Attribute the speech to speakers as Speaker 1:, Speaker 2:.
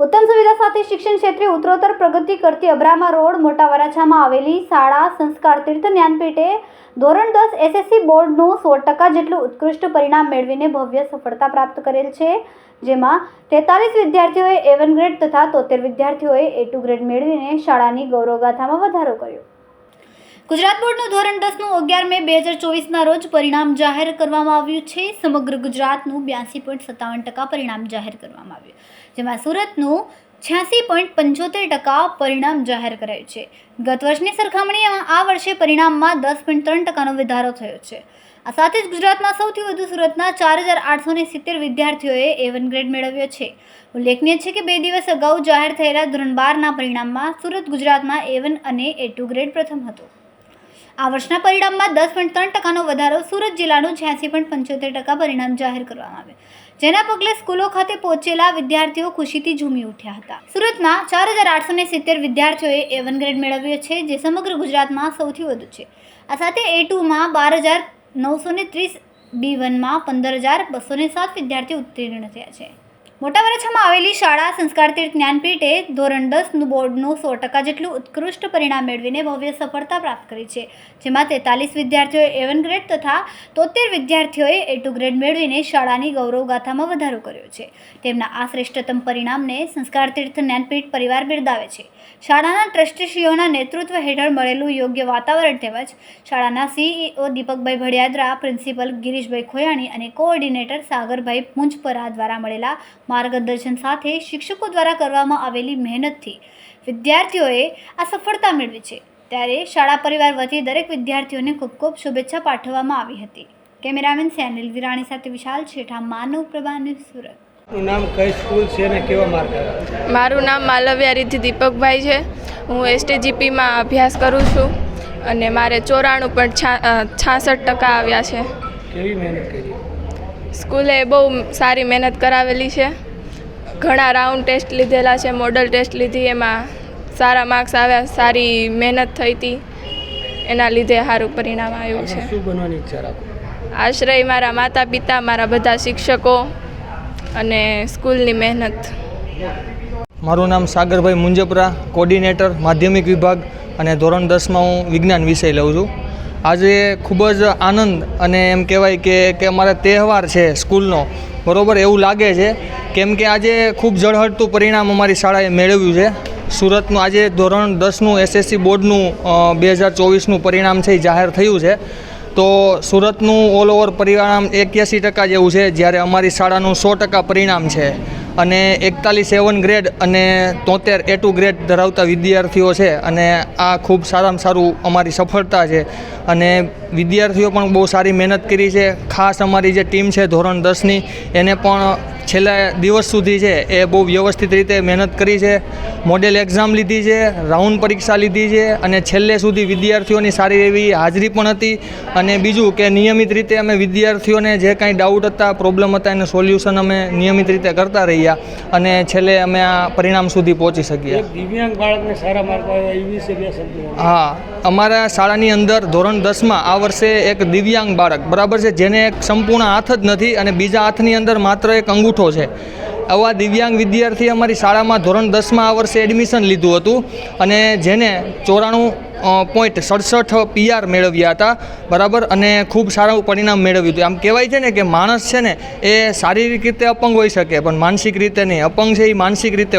Speaker 1: ઉત્તમ સુવિધા સાથે શિક્ષણ ક્ષેત્રે ઉત્તરોત્તર પ્રગતિ કરતી અબ્રામા રોડ મોટા વરાછામાં આવેલી શાળા સંસ્કાર તીર્થ જ્ઞાનપીઠે ધોરણ દસ એસએસસી બોર્ડનું સો ટકા જેટલું ઉત્કૃષ્ટ પરિણામ મેળવીને ભવ્ય સફળતા પ્રાપ્ત કરેલ છે. જેમાં તેતાલીસ વિદ્યાર્થીઓએ એવન ગ્રેડ તથા તોતેર વિદ્યાર્થીઓએ એ ટુ ગ્રેડ મેળવીને શાળાની ગૌરવગાથામાં વધારો કર્યો. ગુજરાત બોર્ડનું ધોરણ દસનું અગિયાર મે બે હજાર ચોવીસના રોજ પરિણામ જાહેર કરવામાં આવ્યું છે. સમગ્ર ગુજરાતનું બ્યાસી પોઈન્ટ સત્તાવન ટકા પરિણામ જાહેર કરવામાં આવ્યું. જેમાં સુરતનું છ્યાસી પોઈન્ટ પંચોતેર ટકા પરિણામ જાહેર કરાયું છે. ગત વર્ષની સરખામણીમાં આ વર્ષે પરિણામમાં દસ પોઈન્ટ ત્રણ ટકાનો વધારો થયો છે. આ સાથે જ ગુજરાતમાં સૌથી વધુ સુરતના ચાર હજાર આઠસો ને સિત્તેર વિદ્યાર્થીઓએ એ વન ગ્રેડ મેળવ્યો છે. ઉલ્લેખનીય છે કે બે દિવસ અગાઉ જાહેર થયેલા ધોરણ બારના પરિણામમાં સુરત ગુજરાતમાં એ વન અને એ ટુ ગ્રેડ પ્રથમ હતો. આ વર્ષના પરિણામમાં દસ પોઈન્ટ ત્રણ ટકાનો વધારો સુરત જિલ્લાનું છ્યાસી પોઈન્ટ પંચોતેર ટકા પરિણામ જાહેર કરવામાં આવ્યું. જેના પગલે સ્કૂલો ખાતે પહોંચેલા વિદ્યાર્થીઓ ખુશીથી ઝૂમી ઉઠ્યા હતા. સુરતમાં ચાર હજાર આઠસો ને સિત્તેર વિદ્યાર્થીઓએ એ વન ગ્રેડ મેળવ્યો છે, જે સમગ્ર ગુજરાતમાં સૌથી વધુ છે. આ સાથે એ ટુમાં બાર હજાર નવસો ને ત્રીસ બી વનમાં પંદર હજાર બસો સાત વિદ્યાર્થીઓ ઉત્તીર્ણ થયા છે. મોટા વરાછામાં આવેલી શાળા સંસ્કાર તીર્થ જ્ઞાનપીઠે ધોરણ દસનું બોર્ડનું સો ટકા જેટલું ઉત્કૃષ્ટ પરિણામ મેળવીને ભવ્ય સફળતા પ્રાપ્ત કરી છે. જેમાં તેતાલીસ વિદ્યાર્થીઓએ એવન ગ્રેડ તથા તોતેર વિદ્યાર્થીઓએ એ ટુ ગ્રેડ મેળવીને શાળાની ગૌરવગાથામાં વધારો કર્યો છે. તેમના આ શ્રેષ્ઠતમ પરિણામને સંસ્કાર તીર્થ જ્ઞાનપીઠ પરિવાર બિરદાવે છે. શાળાના ટ્રસ્ટીશ્રીઓના નેતૃત્વ હેઠળ મળેલું યોગ્ય વાતાવરણ તેમજ શાળાના સીઈઓ દીપકભાઈ ભડિયાદરા, પ્રિન્સિપલ ગિરીશભાઈ ખોયાણી અને કોઓર્ડિનેટર સાગરભાઈ પૂંજપરા દ્વારા મળેલા માર્ગદર્શન સાથે શિક્ષકો દ્વારા કરવામાં આવેલી મહેનતથી વિદ્યાર્થીઓએ આ સફળતા મેળવી છે. ત્યારે શાળા પરિવાર વતી દરેક વિદ્યાર્થીઓને ખૂબ ખૂબ શુભેચ્છા પાઠવવામાં આવી હતી. કેમેરામેન સેનિલ વિરાણી સાથે વિશાલ છેઠા માનવ પ્રભાની સુરત.
Speaker 2: નું નામ કઈ સ્કૂલ છે અને કેવા માર્ક
Speaker 3: મારું નામ માલવ્યા રીતિ દીપકભાઈ છે. હું એસટીજીપીમાં અભ્યાસ કરું છું અને મારે ચોરાણું પણ છાસઠ ટકા આવ્યા છે.
Speaker 2: કેવી મહેનત કરી?
Speaker 3: સ્કૂલે બહુ સારી મહેનત કરાવેલી છે. ઘણા રાઉન્ડ ટેસ્ટ લીધેલા છે મોડલ ટેસ્ટ લીધી એમાં સારા માર્ક્સ આવ્યા સારી મહેનત થઈ હતી. એના લીધે સારું પરિણામ આવ્યું છે.
Speaker 2: શું બનવાની ઈચ્છા રાખો?
Speaker 3: આશ્રય મારા માતા પિતા મારા બધા શિક્ષકો અને સ્કૂલની મહેનત.
Speaker 4: મારું નામ સાગરભાઈ મુંજપરા કોર્ડિનેટર માધ્યમિક વિભાગ અને ધોરણ દસમાં હું વિજ્ઞાન વિષય લઉં છું. આજે ખૂબ જ આનંદ અને એમ કહેવાય કે કે અમારા તહેવાર છે સ્કૂલનો. બરાબર? એવું લાગે છે કેમ કે આજે ખૂબ ઝળહળતું પરિણામ અમારી શાળાએ મેળવ્યું છે. સુરતનું આજે ધોરણ દસનું એસએસસી બોર્ડનું બે હજાર ચોવીસનું પરિણામ છે, એ જાહેર થયું છે. તો સુરતનું ઓલ ઓવર પરિણામ એક્યાસી ટકા જેવું છે, જ્યારે અમારી શાળાનું સો ટકા પરિણામ છે. અને એકતાલીસ સેવન ગ્રેડ અને તોતેર એ ટુ ગ્રેડ ધરાવતા વિદ્યાર્થીઓ છે અને આ ખૂબ સારામાં સારું અમારી સફળતા છે. અને વિદ્યાર્થીઓ પણ બહુ સારી મહેનત કરી છે. ખાસ અમારી જે ટીમ છે ધોરણ દસની, એને પણ છેલ્લા દિવસ સુધી છે એ બહુ વ્યવસ્થિત રીતે મહેનત કરી છે મોડેલ એક્ઝામ લીધી છે રાઉન્ડ પરીક્ષા લીધી છે અને છેલ્લે સુધી વિદ્યાર્થીઓની સારી એવી હાજરી પણ હતી. અને બીજું કે નિયમિત રીતે અમે વિદ્યાર્થીઓને જે કાંઈ ડાઉટ હતા પ્રોબ્લેમ હતા એનું સોલ્યુશન અમે નિયમિત રીતે કરતા રહ્યા અને છેલ્લે અમે આ પરિણામ સુધી પહોંચી શક્યા.
Speaker 2: દિવ્યાંગ બાળકને સારા માર્ક આવ્યા એ વિશે બે શબ્દો
Speaker 4: હા અમારા શાળાની અંદર ધોરણ દસમાં આ વર્ષે એક દિવ્યાંગ બાળક બરાબર છે જેને એક સંપૂર્ણ હાથ જ નથી અને બીજા હાથની અંદર માત્ર એક અંગૂઠો છે. આવા દિવ્યાંગ વિદ્યાર્થી અમારી શાળામાં ધોરણ દસમાં આ વર્ષે એડમિશન લીધું હતું અને જેને ચોરાણું પોઈન્ટ સડસઠ પીઆર મેળવ્યા હતા, બરાબર? અને ખૂબ સારું પરિણામ મેળવ્યું હતું. આમ કહેવાય છે ને કે માણસ છે ને એ શારીરિક રીતે અપંગ હોઈ શકે, પણ માનસિક રીતે નહીં. અપંગ છે એ માનસિક રીતે